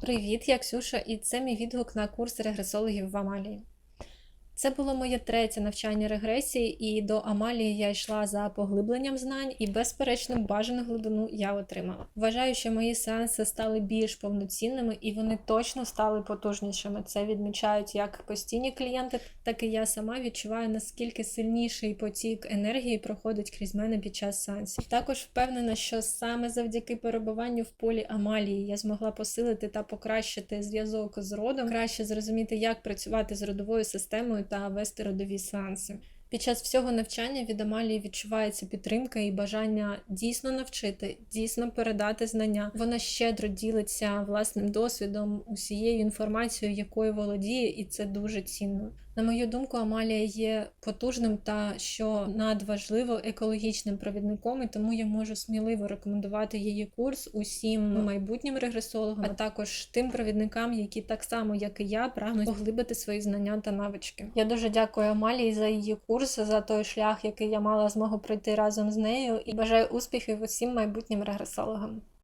Привіт, я Ксюша, і це мій відгук на курс регресологів в Амалії. Це було моє третє навчання регресії, і до Амалії я йшла за поглибленням знань, і, безперечно, бажану глибину я отримала. Вважаю, що мої сеанси стали більш повноцінними і вони точно стали потужнішими. Це відмічають як постійні клієнти, так і я сама відчуваю, наскільки сильніший потік енергії проходить крізь мене під час сеансів. Також впевнена, що саме завдяки перебуванню в полі Амалії я змогла посилити та покращити зв'язок з родом, краще зрозуміти, як працювати з родовою системою та вести родові сеанси. Під час всього навчання від Амалії відчувається підтримка і бажання дійсно навчити, дійсно передати знання. Вона щедро ділиться власним досвідом, усією інформацією, якою володіє, і це дуже цінно. На мою думку, Амалія є потужним та що надважливо екологічним провідником, і тому я можу сміливо рекомендувати її курс усім майбутнім регресологам, а також тим провідникам, які так само, як і я, прагнуть поглибити свої знання та навички. Я дуже дякую Амалії за її курс, за той шлях, який я мала змогу пройти разом з нею, і бажаю успіхів усім майбутнім регресологам.